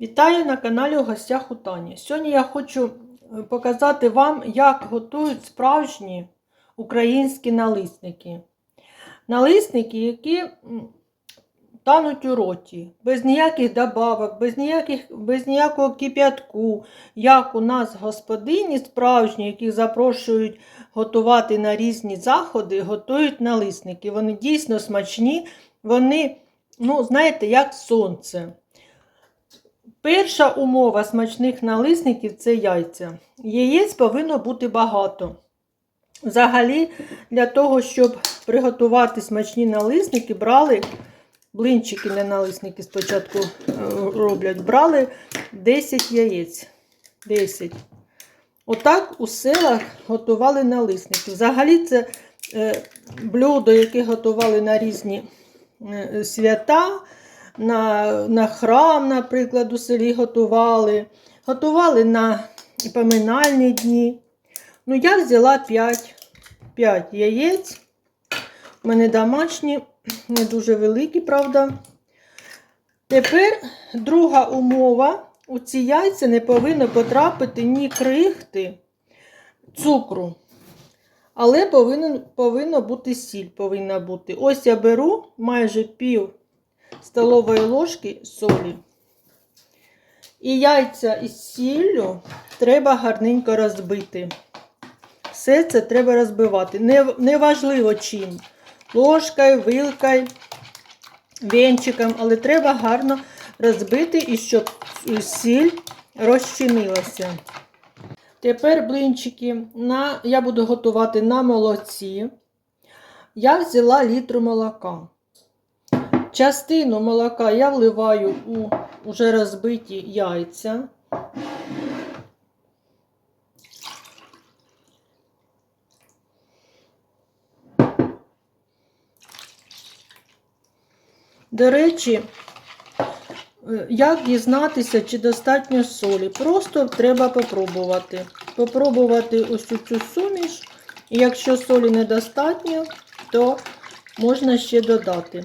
Вітаю на каналі у гостях у Тані. Сьогодні я хочу е, показати вам, як готують справжні українські налисники. Налисники, які тануть у роті, без ніяких добавок, без, ніяких, без ніякого кип'ятку, як у нас господині справжні, які запрошують готувати на різні заходи, готують налисники. Вони дійсно смачні, вони, ну, знаєте, як сонце. Перша умова смачних налисників це яйця. Яєць повинно бути багато. Взагалі, для того, щоб приготувати смачні налисники, брали блинчики не налисники спочатку е, роблять, брали 10 яєць. 10. Отак у селах готували налисники. Взагалі, це е, блюдо, яке готували на різні е, свята на, на храм, наприклад, у селі готували. Готували на поминальні дні. Ну, я взяла 5, 5 яєць. У мене домашні, не дуже великі, правда. Тепер друга умова. У ці яйця не повинно потрапити ні крихти цукру. Але повинен, повинно бути сіль. Повинна бути. Ось я беру майже пів столової ложки солі. І яйця із сіллю треба гарненько розбити. Все це треба розбивати. Неважливо не чим. Ложкою, вилкою, венчиком, але треба гарно розбити і щоб сіль розчинилася. Тепер блинчики на, я буду готувати на молоці. Я взяла літру молока. Частину молока я вливаю у вже розбиті яйця. До речі, е, як дізнатися, чи достатньо солі? Просто треба попробувати. Попробувати ось цю суміш, і якщо солі недостатньо, то можна ще додати.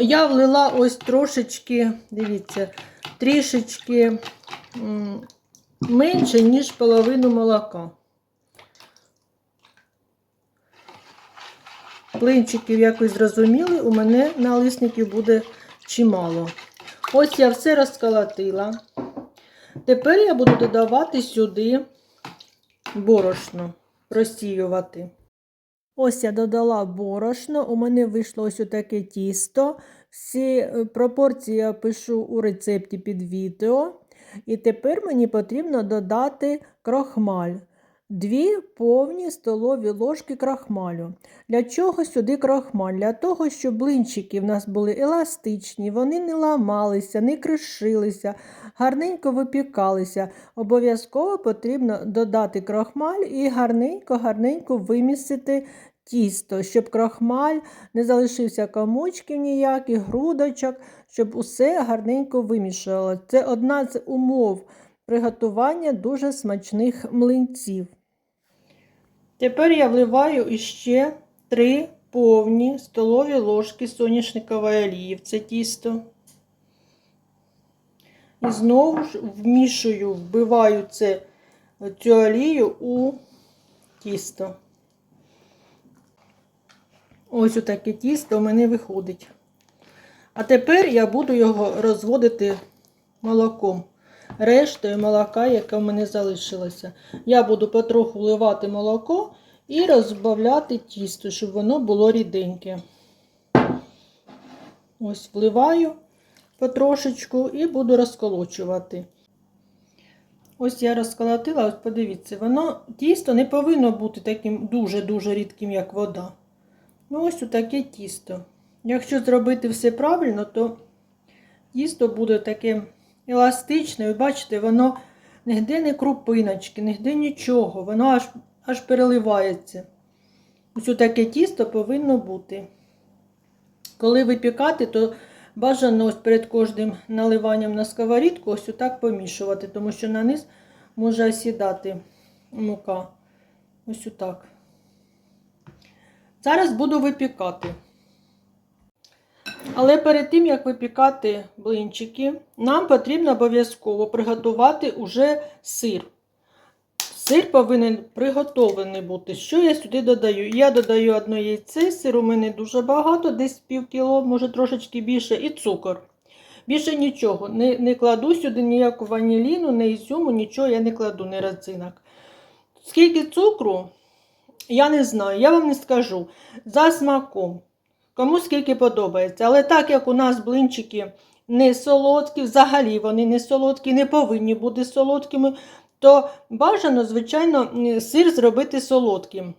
Я влила ось трошечки, дивіться, трішечки менше, ніж половину молока. Плинчиків, як ви зрозуміли, у мене налисників буде чимало. Ось я все розколотила. Тепер я буду додавати сюди борошно, розсіювати. Ось я додала борошно, у мене вийшло ось таке тісто. Всі е, пропорції я пишу у рецепті під відео. І тепер мені потрібно додати крохмаль. Дві повні столові ложки крахмалю. Для чого сюди крахмаль? Для того, щоб блинчики в нас були еластичні, вони не ламалися, не кришилися, гарненько випікалися. Обов'язково потрібно додати крахмаль і гарненько-гарненько вимісити тісто, щоб крахмаль не залишився комочків ніяких, грудочок, щоб усе гарненько вимішало. Це одна з умов приготування дуже смачних млинців. Тепер я вливаю іще 3 повні столові ложки соняшникової олії в це тісто. І знову ж вмішую, вбиваю це, цю олію у тісто. Ось отаке тісто у мене виходить. А тепер я буду його розводити молоком. Рештою молока, яке в мене залишилося. Я буду потроху вливати молоко і розбавляти тісто, щоб воно було ріденьке. Ось вливаю потрошечку і буду розколочувати. Ось я розколотила, ось подивіться, воно тісто не повинно бути таким дуже-дуже рідким, як вода. Ну, ось таке тісто. Якщо зробити все правильно, то тісто буде таке еластичне. Ви бачите, воно нігде не крупиночки, нігде нічого, воно аж аж переливається. Ось таке тісто повинно бути. Коли випікати, то бажано ось перед кожним наливанням на сковорідку ось отак помішувати, тому що на низ може осідати мука. Ось отак. Зараз буду випікати. Але перед тим, як випікати блинчики, нам потрібно обов'язково приготувати уже сир. Сир повинен приготовлений бути. Що я сюди додаю? Я додаю одне яйце, сир у мене дуже багато, десь пів кіло, може трошечки більше, і цукор. Більше нічого. Не, не кладу сюди ніяку ваніліну, не ізюму, нічого я не кладу, не родзинок. Скільки цукру, я не знаю, я вам не скажу. За смаком. Кому скільки подобається. Але так як у нас блинчики не солодкі, взагалі вони не солодкі, не повинні бути солодкими, то бажано, звичайно, сир зробити солодким.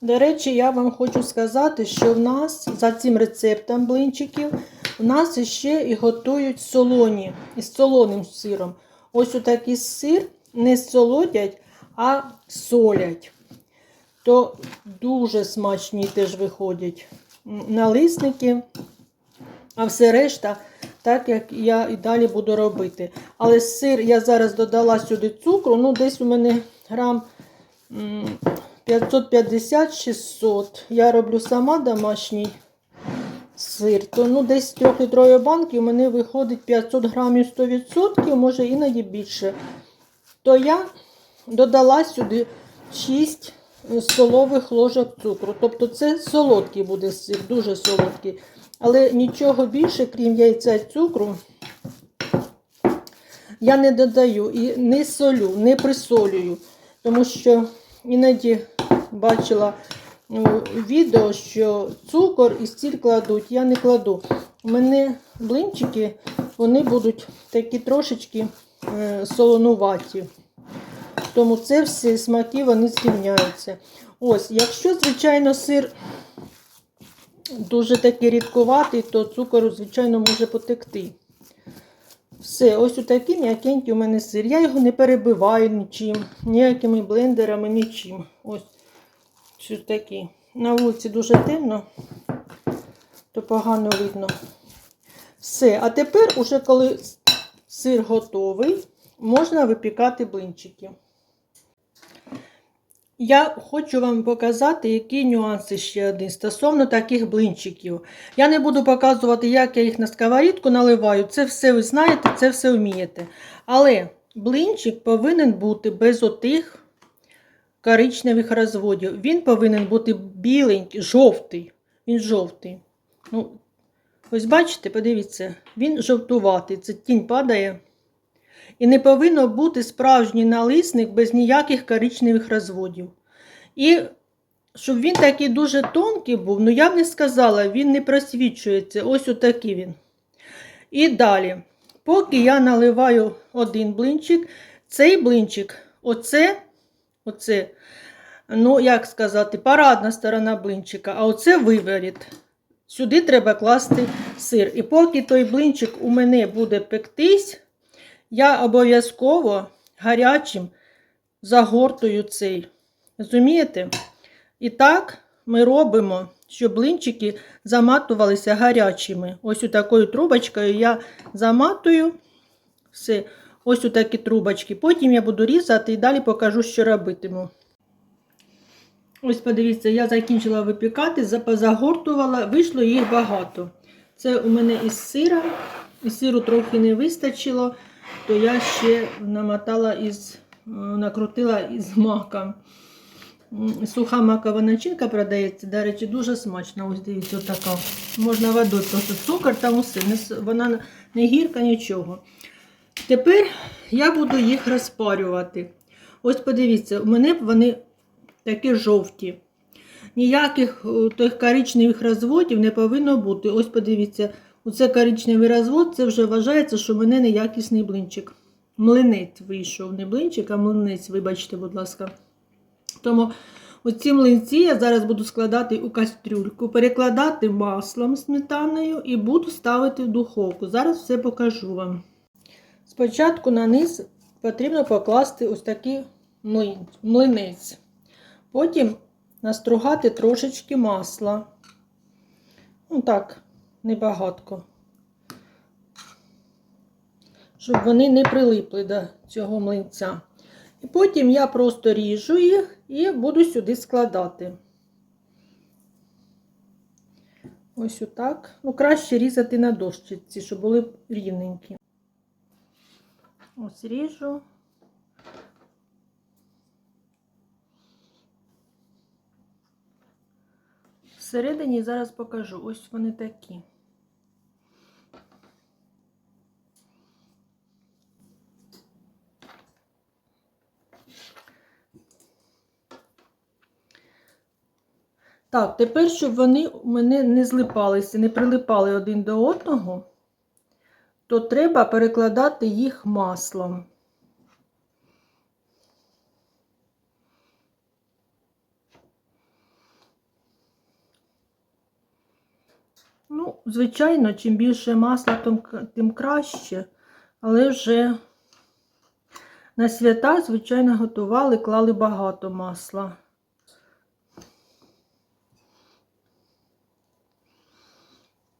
До речі, я вам хочу сказати, що в нас за цим рецептом блинчиків у нас ще і готують солоні із солоним сиром. Ось отакий сир не солодять, а солять. То дуже смачні теж виходять налисники, а все решта, так як я і далі буду робити. Але сир я зараз додала сюди цукру, ну десь у мене грам 550-600. Я роблю сама домашній сир. То ну, десь з 3-літрової банки у мене виходить 500 грамів 100%, може іноді більше. То я додала сюди 6 столових ложок цукру. Тобто це солодкий буде сир, дуже солодкий. Але нічого більше, крім яйця і цукру, я не додаю і не солю, не присолюю. Тому що іноді бачила ну, відео, що цукор і стіль кладуть, я не кладу. У мене блинчики, вони будуть такі трошечки е, солонуваті. Тому це всі смаки вони зрівняються. Ось, якщо, звичайно, сир дуже такий рідкуватий, то цукор, звичайно, може потекти. Все, ось отакий м'якенький у мене сир. Я його не перебиваю нічим, ніякими блендерами, нічим. Ось ось такий. На вулиці дуже темно, то погано видно. Все, а тепер, уже коли сир готовий, можна випікати блинчики. Я хочу вам показати, які нюанси ще один стосовно таких блинчиків. Я не буду показувати, як я їх на сковорідку наливаю. Це все ви знаєте, це все вмієте. Але блинчик повинен бути без отих коричневих розводів. Він повинен бути біленький, жовтий. Він жовтий. Ну, ось бачите, подивіться, він жовтуватий. Це тінь падає. І не повинно бути справжній налисник без ніяких коричневих розводів. І щоб він такий дуже тонкий був, ну я б не сказала, він не просвічується. Ось отакий він. І далі, поки я наливаю один блинчик, цей блинчик, оце, оце, ну, як сказати, парадна сторона блинчика, а оце виворіт. Сюди треба класти сир. І поки той блинчик у мене буде пектись, я обов'язково гарячим загортую цей. Розумієте? І так ми робимо, щоб блинчики заматувалися гарячими. Ось такою трубочкою я заматую все. Ось такі трубочки. Потім я буду різати і далі покажу, що робитиму. Ось, подивіться, я закінчила випікати, позагортувала, вийшло їх багато. Це у мене із сира, і сиру трохи не вистачило то я ще намотала із, е, накрутила із маком. Суха макова начинка продається, до речі, дуже смачна. Ось дивіться, така. Можна водою, просто цукор там усе. Вона не гірка, нічого. Тепер я буду їх розпарювати. Ось подивіться, у мене вони такі жовті. Ніяких е, тих коричневих розводів не повинно бути. Ось подивіться. Оце коричневий розвод, це вже вважається, що в мене неякісний блинчик. Млинець вийшов, не блинчик, а млинець, вибачте, будь ласка. Тому оці млинці я зараз буду складати у кастрюльку, перекладати маслом сметаною і буду ставити в духовку. Зараз все покажу вам. Спочатку на низ потрібно покласти ось такий млинець. Потім настругати трошечки масла. Ну так небагатко. Щоб вони не прилипли до цього млинця. І потім я просто ріжу їх і буду сюди складати. Ось отак. Ну, краще різати на дощиці, щоб були рівненькі. Ось ріжу. Всередині зараз покажу. Ось вони такі. Так, тепер, щоб вони у мене не злипалися, не прилипали один до одного, то треба перекладати їх маслом. Ну, звичайно, чим більше масла, тим, краще. Але вже на свята, звичайно, готували, клали багато масла.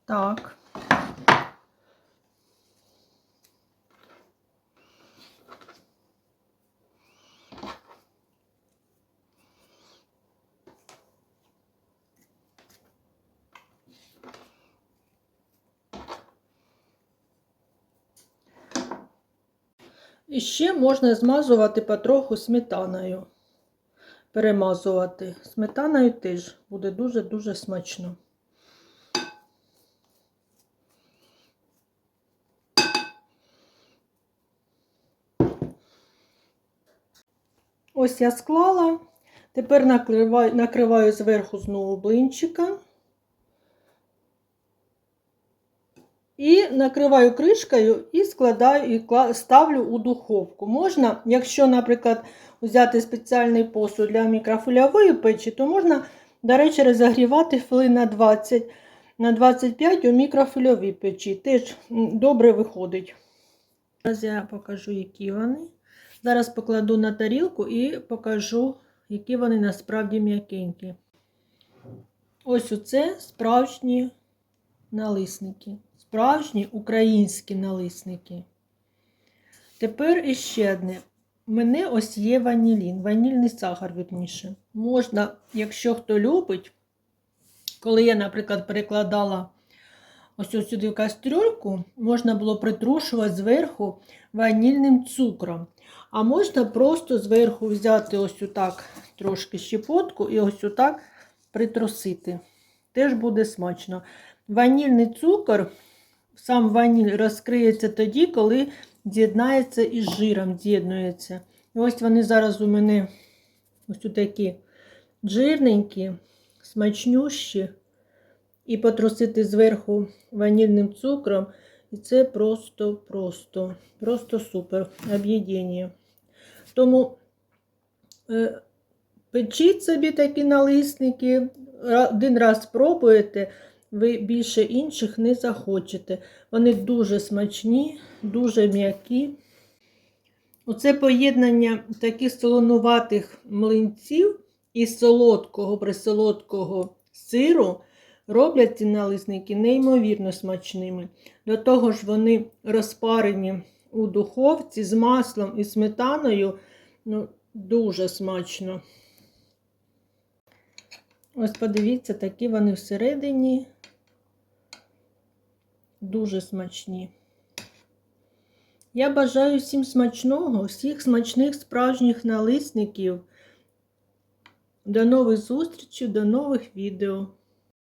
Так. І ще можна змазувати потроху сметаною. Перемазувати. Сметаною теж буде дуже-дуже смачно. Ось я склала. Тепер накриваю, накриваю зверху знову блинчика. І накриваю кришкою і складаю і ставлю у духовку. Можна, якщо, наприклад, взяти спеціальний посуд для мікрофильової печі, то можна, до речі, розігрівати хвилин на 20 на 25 у мікрофильовій печі. Теж добре виходить. Зараз я покажу, які вони. Зараз покладу на тарілку і покажу, які вони насправді м'якенькі. Ось оце справжні налисники. Справжні українські налисники. Тепер іще одне. У мене ось є ванілін, ванільний сахар, вірніше. Можна, якщо хто любить, коли я, наприклад, перекладала ось ось сюди кастрюльку, можна було притрушувати зверху ванільним цукром. А можна просто зверху взяти ось отак трошки щепотку і ось отак притрусити. Теж буде смачно. Ванільний цукор, сам ваніль розкриється тоді, коли з'єднається із жиром, з'єднується. І ось вони зараз у мене ось такі жирненькі, смачнющі. І потрусити зверху ванільним цукром. І це просто, просто, просто супер об'єднання. Тому е, печіть собі такі налисники, один раз спробуєте, ви більше інших не захочете. Вони дуже смачні, дуже м'які. Оце поєднання таких солонуватих млинців і солодкого, присолодкого сиру роблять ці налисники неймовірно смачними. До того ж, вони розпарені у духовці з маслом і сметаною. Ну, дуже смачно. Ось подивіться, такі вони всередині. Дуже смачні. Я бажаю всім смачного, всіх смачних справжніх налисників. До нових зустрічей, до нових відео.